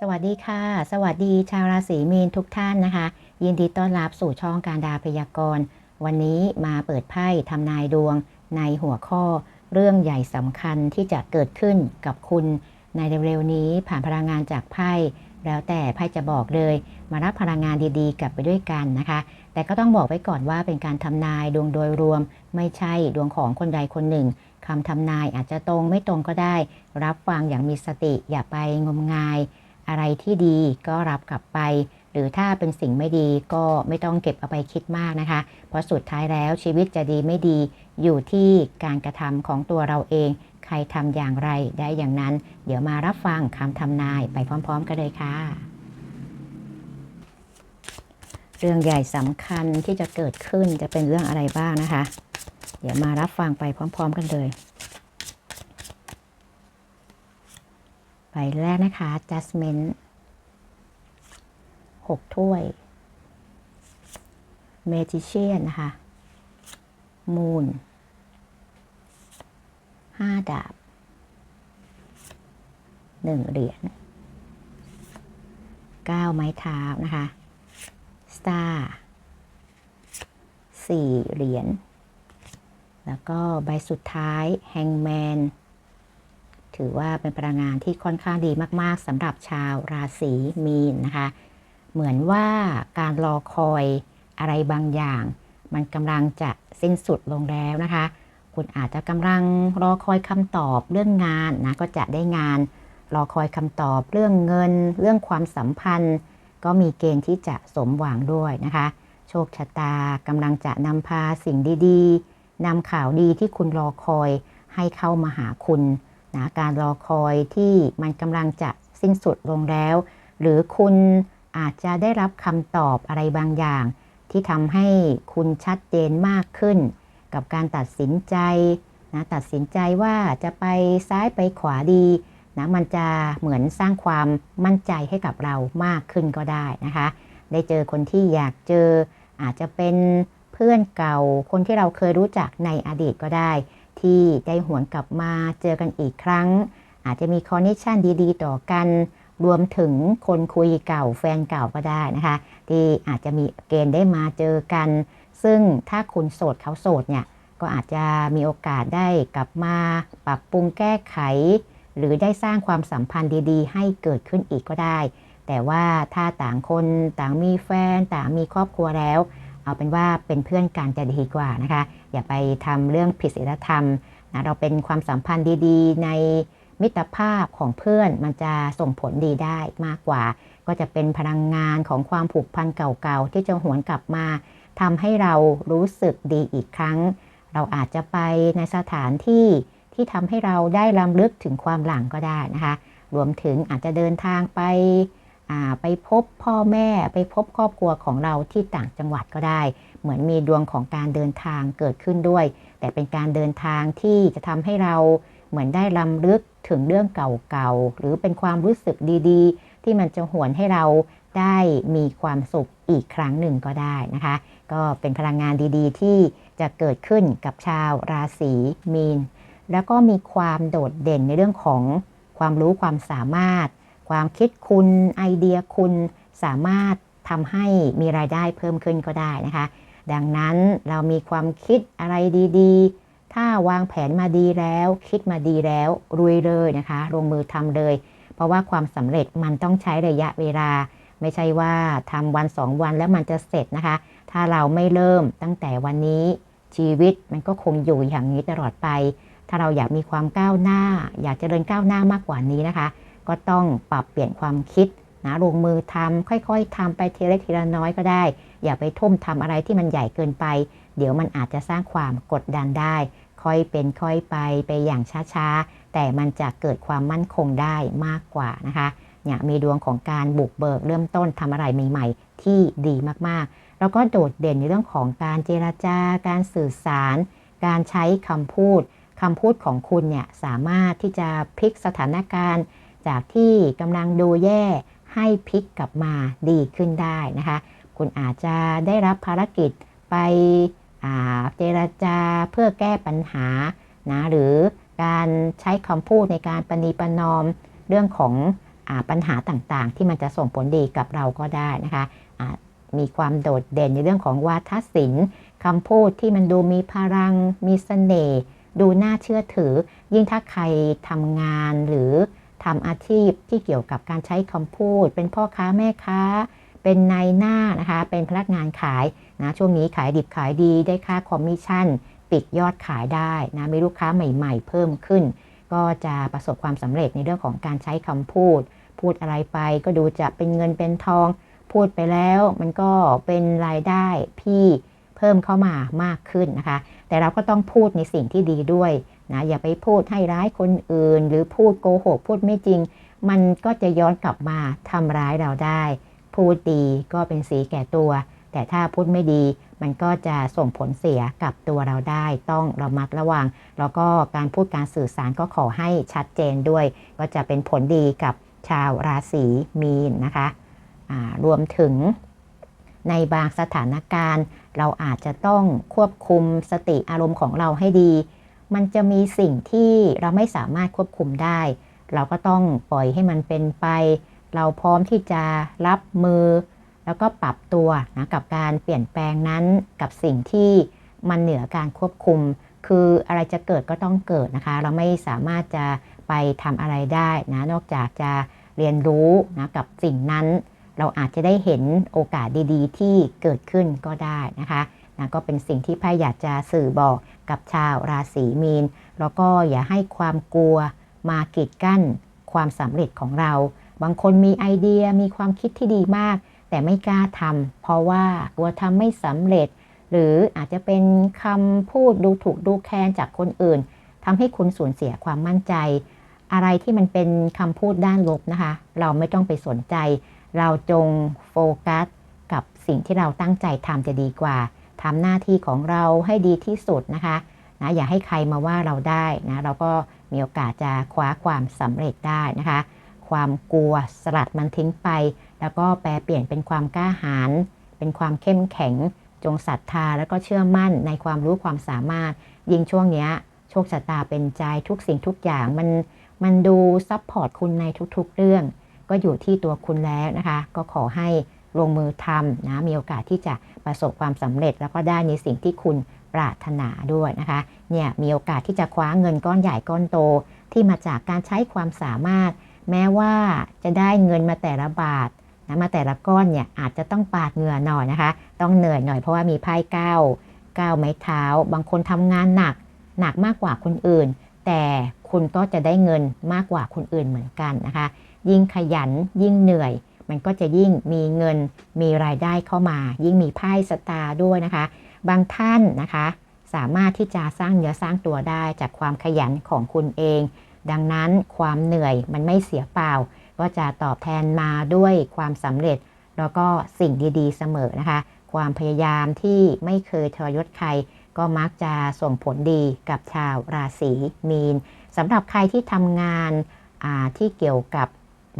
สวัสดีค่ะ สวัสดีชาวราศีมีนทุกท่านนะคะ ยินดีต้อนรับสู่ช่องการดาพยากรณ์ วันนี้มาเปิดไพ่ทำนายดวงในหัวข้อ เรื่องใหญ่สำคัญที่จะเกิดขึ้นกับคุณในเร็วๆนี้ผ่านพลังงานจากไพ่แล้วแต่ไพ่จะบอกเลย มารับพลังงานดีๆ กลับไปด้วยกันนะคะ แต่ก็ต้องบอกไว้ก่อนว่าเป็นการทำนายดวงโดยรวม ไม่ใช่ดวงของคนใดคนหนึ่งคำทำนายอาจจะตรงไม่ตรงก็ได้ รับฟังอย่างมีสติอย่าไปงมงาย อะไรที่ดีก็รับกลับไป หรือถ้าเป็นสิ่งไม่ดีก็ไม่ต้องเก็บเอาไปคิดมากนะคะ เพราะสุดท้ายแล้วชีวิตจะดีไม่ดี อยู่ที่การกระทำของตัวเราเอง ใครทำอย่างไรได้อย่างนั้น เดี๋ยวมารับฟังคำทำนายไปพร้อม ๆ กันเลยค่ะ เรื่องใหญ่สำคัญที่จะเกิดขึ้นจะเป็นเรื่องอะไรบ้างนะคะ เดี๋ยวมารับฟังไปพร้อม ๆ กันเลย ใบแรกนะคะ Jasmine หกถ้วย Magician นะคะ Moon ห้าดาบหนึ่งเหรียญเก้าไม้เท้านะคะ Star สี่เหรียญแล้วก็ใบสุดท้าย Hangman ถือว่าเป็นพลังงานที่ค่อนข้างดีมากๆสำหรับชาวราศีมีนนะคะ เหมือนว่าการรอคอยอะไรบางอย่าง มันกำลังจะสิ้นสุดลงแล้วนะคะ คุณอาจจะกำลังรอคอยคำตอบเรื่องงานนะก็จะได้งาน รอคอยคำตอบเรื่องเงิน เรื่องความสัมพันธ์ ก็มีเกณฑ์ที่จะสมหวังด้วยนะคะ โชคชะตากำลังจะนำพาสิ่งดีๆนำข่าวดีที่คุณรอคอยให้เข้ามาหาคุณ นะการรอคอยที่มันกำลังจะสิ้นสุดลงแล้ว หรือคุณอาจจะได้รับคำตอบอะไรบางอย่าง ที่ทำให้คุณชัดเจนมากขึ้น กับการตัดสินใจนะตัดสินใจว่าจะไปซ้ายไปขวาดีนะมันจะเหมือนสร้างความมั่นใจให้กับเรามากขึ้นก็ได้นะคะ ได้เจอคนที่อยากเจอ อาจจะเป็นเพื่อนเก่าคนที่เราเคยรู้จักในอดีตก็ได้ ที่ได้หวนกลับมาเจอกันอีกครั้ง อาจจะมีคอนเนคชันดีๆ ต่อกัน รวมถึงคนคุยเก่าแฟนเก่าก็ได้นะคะ ที่อาจจะมีเกณฑ์ได้มาเจอกัน ซึ่งถ้าคุณโสดเขาโสดเนี่ยก็อาจจะมีโอกาสได้กลับมาปรับปรุงแก้ไข หรือได้สร้างความสัมพันธ์ดีๆ ให้เกิดขึ้นอีกก็ได้ แต่ว่าถ้าต่างคนต่างมีแฟนต่างมีครอบครัวแล้ว เอาเป็นว่าเป็นเพื่อนกันจะดีกว่านะคะ อย่าไปทำเรื่องผิดศีลธรรมนะเราเป็นความสัมพันธ์ดีๆ ในมิตรภาพของเพื่อนมันจะส่งผลดีได้มากกว่า ก็จะเป็นพลังงานของความผูกพันเก่าๆ ที่จะหวนกลับมาทำให้เรารู้สึกดีอีกครั้ง เราอาจจะไปในสถานที่ที่ทำให้เราได้รำลึกถึงความหลังก็ได้นะคะ รวมถึงอาจจะเดินทางไปไปพบพ่อแม่ไปพบครอบครัวของเราที่ต่างจังหวัดก็ได้ เหมือนมีดวงของการเดินทางเกิดขึ้นด้วย แต่เป็นการเดินทางที่จะทำให้เราเหมือนได้รำลึกถึงเรื่องเก่าๆ หรือเป็นความรู้สึกดีๆ ที่มันจะหวนให้เราได้มีความสุขอีกครั้งหนึ่งก็ได้นะคะ ก็เป็นพลังงานดีๆ ที่จะเกิดขึ้นกับชาวราศีมีน แล้วก็มีความโดดเด่นในเรื่องของความรู้ความสามารถ ความคิดคุณไอเดียคุณสามารถทำให้มีรายได้เพิ่มขึ้นก็ได้นะคะ ดังนั้นเรามีความคิดอะไรดีๆ ถ้าวางแผนมาดีแล้ว คิดมาดีแล้วรุยเลยนะคะ ลงมือทำเลย เพราะว่าความสำเร็จมันต้องใช้ระยะเวลา ไม่ใช่ว่าทำวันสองวันแล้วมันจะเสร็จนะคะ ถ้าเราไม่เริ่มตั้งแต่วันนี้ชีวิตมันก็คงอยู่อย่างนี้ตลอดไป ถ้าเราอยากมีความก้าวหน้า อยากจเจริญก้าวหน้ามากกว่านี้นะคะ ก็ต้องปรับเปลี่ยนความคิดนะลงมือทำค่อยๆทำไปทีละทีละน้อยก็ได้ อย่าไปทุ่มทำอะไรที่มันใหญ่เกินไป เดี๋ยวมันอาจจะสร้างความกดดันได้ ค่อยเป็นค่อยไปไปอย่างช้าๆ แต่มันจะเกิดความมั่นคงได้มากกว่านะคะเนี่ยมีดวงของการบุกเบิกเริ่มต้นทำอะไรใหม่ๆ ที่ดีมากๆ แล้วก็โดดเด่นในเรื่องของการเจราจาการสื่อสาร การใช้คำพูดคำพูดของคุณเนี่ยสามารถที่จะพลิกสถานการณ์ จากที่กำลังดูแย่ให้พลิกกลับมาดีขึ้นได้นะคะ คุณอาจจะได้รับภารกิจไปเจรจาเพื่อแก้ปัญหานะหรือการใช้คำพูดในการปณีประนอมเรื่องของอปัญหาต่างๆ ที่มันจะส่งผลดีกับเราก็ได้นะคะมีความโดดเด่นในเรื่องของวาทศิลป์คำพูดที่มันดูมีพลัง มีเสน่ห์ดูน่าเชื่อถือ ยิ่งถ้าใครทำงานหรือทำอาชีพที่เกี่ยวกับการใช้คำพูด เป็นพ่อค้าแม่ค้า เป็นนายหน้านะคะเป็นพนักงานขายนะช่วงนี้ขายดิบขายดีได้ค่าคอมมิชชั่น ปิดยอดขายได้นะมีลูกค้าใหม่ ๆ เพิ่มขึ้น ก็จะประสบความสำเร็จในเรื่องของการใช้คำพูด พูดอะไรไปก็ดูจะเป็นเงินเป็นทอง พูดไปแล้วมันก็เป็นรายได้พี่เพิ่มเข้ามามากขึ้นนะคะ แต่เราก็ต้องพูดในสิ่งที่ดีด้วยนะอย่าไปพูดให้ร้ายคนอื่น หรือพูดโกหกพูดไม่จริง มันก็จะย้อนกลับมาทำร้ายเราได้ พูดดีก็เป็นสีแก่ตัว แต่ถ้าพูดไม่ดี มันก็จะส่งผลเสียกับตัวเราได้ ต้องระมัดระวัง แล้วก็การพูดการสื่อสารก็ขอให้ชัดเจนด้วย ก็จะเป็นผลดีกับชาวราศีมีนนะคะรวมถึงในบางสถานการณ์ เราอาจจะต้องควบคุมสติอารมณ์ของเราให้ดี มันจะมีสิ่งที่เราไม่สามารถควบคุมได้ เราก็ต้องปล่อยให้มันเป็นไป เราพร้อมที่จะรับมือ แล้วก็ปรับตัวนะกับการเปลี่ยนแปลงนั้นกับสิ่งที่มันเหนือการควบคุม คืออะไรจะเกิดก็ต้องเกิดนะคะ เราไม่สามารถจะไปทำอะไรได้นะนอกจากจะเรียนรู้นะกับสิ่งนั้น เราอาจจะได้เห็นโอกาสดีๆ ที่เกิดขึ้นก็ได้นะคะนะก็เป็นสิ่งที่พ่อยากจะสื่อบอกกับชาวราศีมีน แล้วก็อย่าให้ความกลัวมากีดกั้นความสำเร็จของเรา บางคนมีไอเดียมีความคิดที่ดีมาก แต่ไม่กล้าทำเพราะว่ากลัวทำไม่สำเร็จ หรืออาจจะเป็นคำพูดดูถูกดูแคลนจากคนอื่นทำให้คุณสูญเสียความมั่นใจ อะไรที่มันเป็นคำพูดด้านลบนะคะ เราไม่ต้องไปสนใจ เราจงโฟกัสกับสิ่งที่เราตั้งใจทำจะดีกว่าทำหน้าที่ของเราให้ดีที่สุดนะคะนะอย่าให้ใครมาว่าเราได้นะ เราก็มีโอกาสจะคว้าความสำเร็จได้นะคะ ความกลัว สลัดมันทิ้งไป แล้วก็แปลเปลี่ยนเป็นความกล้าหาญเป็นความเข้มแข็ง จงศรัทธาแล้วก็เชื่อมั่นในความรู้ความสามารถ ยิ่งช่วงนี้โชคชะตาเป็นใจทุกสิ่งทุกอย่างมันมันดูซับพอร์ตคุณในทุกๆ เรื่อง ก็อยู่ที่ตัวคุณแล้วนะคะ ก็ขอให้ลงมือทำนะมีโอกาสที่จะประสบความสำเร็จ แล้วก็ได้ในสิ่งที่คุณปรารถนาด้วยนะคะเนี่ยมีโอกาสที่จะคว้าเงินก้อนใหญ่ก้อนโตที่มาจากการใช้ความสามารถ แม้ว่าจะได้เงินมาแต่ละบาทนะมาแต่ละก้อนเนี่ยอาจจะต้องปาดเหงื่อหน่อยนะคะ ต้องเหนื่อยหน่อยเพราะว่ามีไพ่เก้าเก้าไม้เท้า บางคนทำงานหนักหนักมากกว่าคนอื่น แต่คุณก็จะได้เงินมากกว่าคนอื่นเหมือนกันนะคะ ยิ่งขยันยิ่งเหนื่อย มันก็จะยิ่งมีเงินมีรายได้เข้ามา ยิ่งมีไพ่สตาร์ด้วยนะคะ บางท่านนะคะ สามารถที่จะสร้างเนื้อสร้างตัวได้จากความขยันของคุณเอง ดังนั้นความเหนื่อยมันไม่เสียเปล่า ก็จะตอบแทนมาด้วยความสำเร็จ แล้วก็สิ่งดีๆ เสมอนะคะ ความพยายามที่ไม่เคยทรยศใคร ก็มักจะส่งผลดีกับชาวราศีมีนสำหรับใครที่ทำงานที่เกี่ยวกับ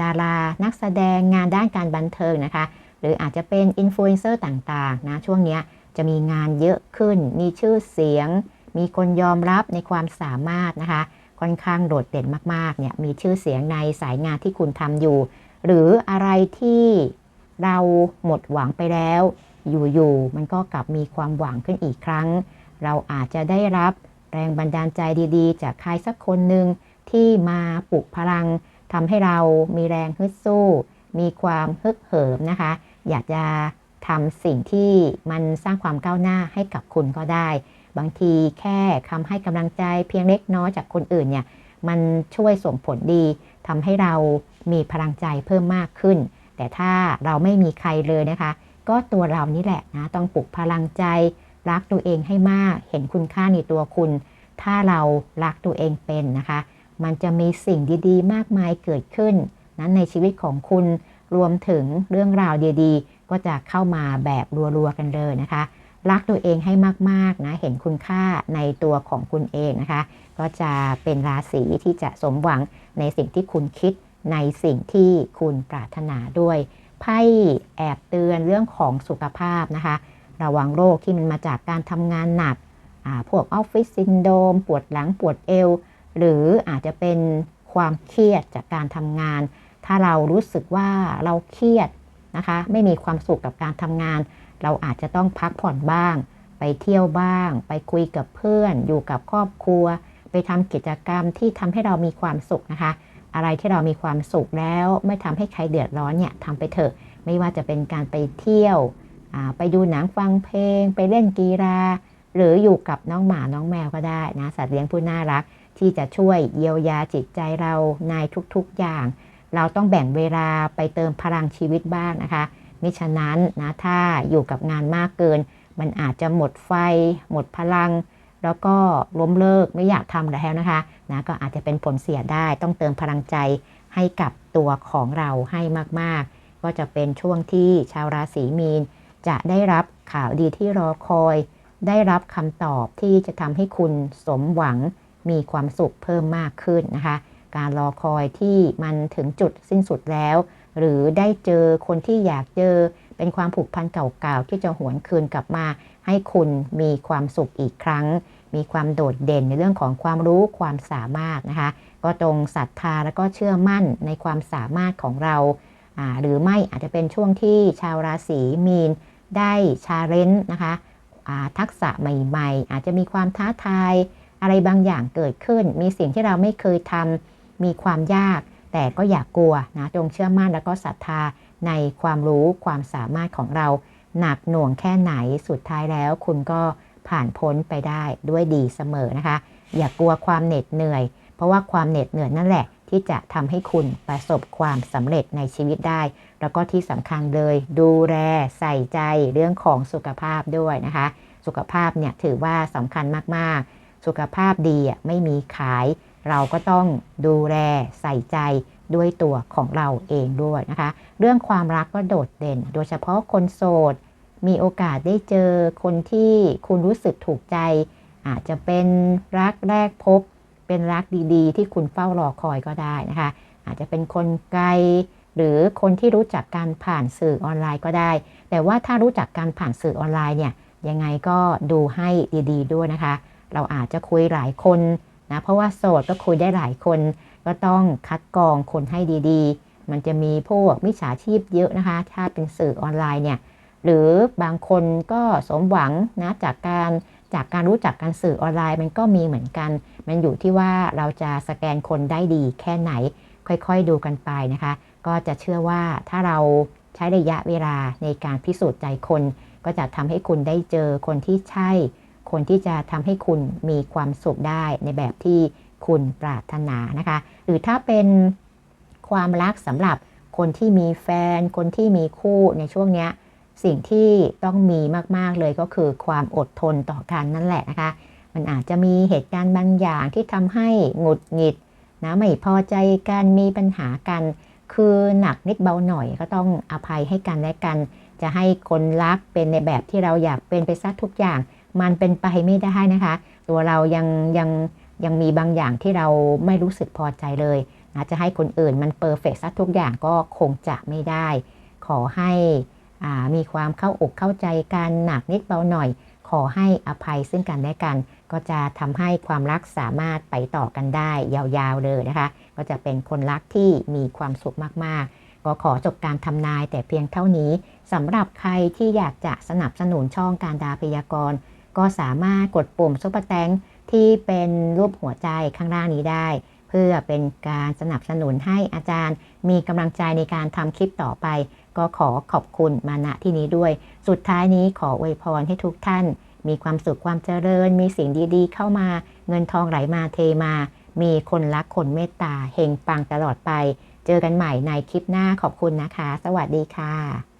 ดารานักแสดงงานด้านการบันเทิงนะคะ หรืออาจจะเป็นอินฟลูเอนเซอร์ต่างๆนะช่วงนี้จะมีงานเยอะขึ้น มีชื่อเสียง มีคนยอมรับในความสามารถนะคะ ค่อนข้างโดดเด่นมากๆเนี่ยมีชื่อเสียงในสายงานที่คุณทำอยู่ หรืออะไรที่เราหมดหวังไปแล้ว อยู่ๆมันก็กลับมีความหวังขึ้นอีกครั้ง เราอาจจะได้รับแรงบันดาลใจดีๆ จากใครสักคนหนึ่งที่มาปลุกพลังทำให้เรามีแรงฮึดสู้ มีความฮึกเหิมนะคะ อยากจะทำสิ่งที่มันสร้างความก้าวหน้าให้กับคุณก็ได้ บางทีแค่คำให้กำลังใจเพียงเล็กน้อยจากคนอื่นเนี่ยมันช่วยส่งผลดีทำให้เรามีพลังใจเพิ่มมากขึ้น แต่ถ้าเราไม่มีใครเลยนะคะ ก็ตัวเรานี่แหละนะต้องปลุกพลังใจ รักตัวเองให้มาก เห็นคุณค่าในตัวคุณ ถ้าเรารักตัวเองเป็นนะคะ มันจะมีสิ่งดีๆ มากมายเกิดขึ้น นั้นในชีวิตของคุณรวมถึงเรื่องราวดีๆ ก็จะเข้ามาแบบรัวๆกันเลยนะคะ รักตัวเองให้มากๆนะเห็นคุณค่าในตัวของคุณเองนะคะ ก็จะเป็นราศีที่จะสมหวังในสิ่งที่คุณคิดในสิ่งที่คุณปรารถนาด้วยไพ่แอบเตือนเรื่องของสุขภาพนะคะ ระวังโรคที่มันมาจากการทำงานหนักพวกออฟฟิศซินโดมปวดหลังปวดเอว หรืออาจจะเป็นความเครียดจากการทำงาน ถ้าเรารู้สึกว่าเราเครียดนะคะ ไม่มีความสุขกับการทำงาน เราอาจจะต้องพักผ่อนบ้าง ไปเที่ยวบ้าง ไปคุยกับเพื่อน อยู่กับครอบครัว ไปทำกิจกรรมที่ทำให้เรามีความสุขนะคะ อะไรที่เรามีความสุขแล้วไม่ทำให้ใครเดือดร้อนเนี่ยทำไปเถอะ ไม่ว่าจะเป็นการไปเที่ยวไปดูหนังฟังเพลง ไปเล่นกีฬาหรืออยู่กับน้องหมาน้องแมวก็ได้นะสัตว์เลี้ยงผู้น่ารัก ที่จะช่วยเยียวยาจิตใจเราในทุกๆอย่าง เราต้องแบ่งเวลาไปเติมพลังชีวิตบ้างนะคะ มิฉะนั้นนะถ้าอยู่กับงานมากเกิน มันอาจจะหมดไฟ หมดพลัง แล้วก็ล้มเลิกไม่อยากทำแล้วนะคะนะก็อาจจะเป็นผลเสียได้ต้องเติมพลังใจให้กับตัวของเราให้มากๆ ก็จะเป็นช่วงที่ชาวราศีมีน จะได้รับข่าวดีที่รอคอย ได้รับคำตอบที่จะทำให้คุณสมหวังมีความสุขเพิ่มมากขึ้นนะคะ การรอคอยที่มันถึงจุดสิ้นสุดแล้ว หรือได้เจอคนที่อยากเจอ เป็นความผูกพันเก่าๆที่จะหวนคืนกลับมา ให้คุณมีความสุขอีกครั้ง มีความโดดเด่นในเรื่องของความรู้ความสามารถนะคะ ก็ตรงศรัทธาและก็เชื่อมั่นในความสามารถของเรา หรือไม่อาจจะเป็นช่วงที่ชาวราศีมีนได้ชาเลนจ์นะคะทักษะใหม่ๆ อาจจะมีความท้าทาย อะไรบางอย่างเกิดขึ้น มีสิ่งที่เราไม่เคยทำมีความยาก แต่ก็อย่ากกลัวนะจงเชื่อมั่นแล้วก็ศรัทธาในความรู้ความสามารถของเราหนักหน่วงแค่ไหนสุดท้ายแล้ว คุณก็ผ่านพ้นไปได้ด้วยดีเสมอนะคะ อย่ากกลัวความเหน็ดเหนื่อย เพราะว่าความเหน็ดเหนื่อยนั่นแหละ ที่จะทำให้คุณประสบความสำเร็จในชีวิตได้ แล้วก็ที่สำคัญเลย ดูแลใส่ใจเรื่องของสุขภาพด้วยนะคะ สุขภาพเนี่ยถือว่าสำคัญมากๆ สุขภาพดีไม่มีขาย เราก็ต้องดูแลใส่ใจด้วยตัวของเราเองด้วยนะคะ เรื่องความรักก็โดดเด่น โดยเฉพาะคนโสด มีโอกาสได้เจอคนที่คุณรู้สึกถูกใจ อาจจะเป็นรักแรกพบ เป็นรักดีๆ ที่คุณเฝ้ารอคอยก็ได้นะคะ อาจจะเป็นคนไกล หรือคนที่รู้จักการผ่านสื่อออนไลน์ก็ได้ แต่ว่าถ้ารู้จักการผ่านสื่อออนไลน์เนี่ยยังไงก็ดูให้ดีๆด้วยนะคะ เราอาจจะคุยหลายคน นะเพราะว่าโสดก็คุยได้หลายคน ก็ต้องคัดกรองคนให้ดีๆ มันจะมีพวกมิจฉาชีพเยอะนะคะ ถ้าเป็นสื่อออนไลน์เนี่ยหรือบางคนก็สมหวังนะจากการจากการรู้จักการสื่อออนไลน์มันก็มีเหมือนกัน มันอยู่ที่ว่าเราจะสแกนคนได้ดีแค่ไหน ค่อยๆดูกันไปนะคะ ก็จะเชื่อว่าถ้าเราใช้ระยะเวลาในการพิสูจน์ใจคน ก็จะทำให้คุณได้เจอคนที่ใช่ คนที่จะทำให้คุณมีความสุขได้ในแบบที่คุณปรารถนานะคะ หรือถ้าเป็นความรักสำหรับคนที่มีแฟน คนที่มีคู่ในช่วงนี้สิ่งที่ต้องมีมาก ๆ เลยก็คือความอดทนต่อกันนั่นแหละนะคะ มันอาจจะมีเหตุการณ์บางอย่างที่ทำให้หงุดหงิดนะไม่พอใจกันมีปัญหากัน คือหนักนิดเบาหน่อยก็ต้องอภัยให้กันและกัน จะให้คนรักเป็นในแบบที่เราอยากเป็นไปซะทุกอย่าง มันเป็นไปไม่ได้นะคะ ตัวเรายังยังยังมีบางอย่างที่เราไม่รู้สึกพอใจเลยนะจะให้คนอื่นมันเปอร์เฟกซะทุกอย่างก็คงจะไม่ได้ ขอให้มีความเข้าอกเข้าใจกันหนักนิดเบาหน่อย ขอให้อภัยซึ่งกันและกัน ก็จะทำให้ความรักสามารถไปต่อกันได้ยาวๆเลยนะคะ ก็จะเป็นคนรักที่มีความสุขมากๆ ก็ขอจบการทำนายแต่เพียงเท่านี้สำหรับใครที่อยากจะสนับสนุนช่องการดาพยากรณ์ ก็สามารถกดปุ่มซุปเปอร์แตงที่เป็นรูปหัวใจข้างล่างนี้ได้ เพื่อเป็นการสนับสนุนให้อาจารย์ มีกำลังใจในการทำคลิปต่อไป ก็ขอขอบคุณมาณที่นี้ด้วย สุดท้ายนี้ขออวยพรให้ทุกท่าน มีความสุขความเจริญ มีสิ่งดีๆ เข้ามา เงินทองไหลมาเทมา มีคนรักคนเมตตาเฮงปังตลอดไป เจอกันใหม่ในคลิปหน้าขอบคุณนะคะ สวัสดีค่ะ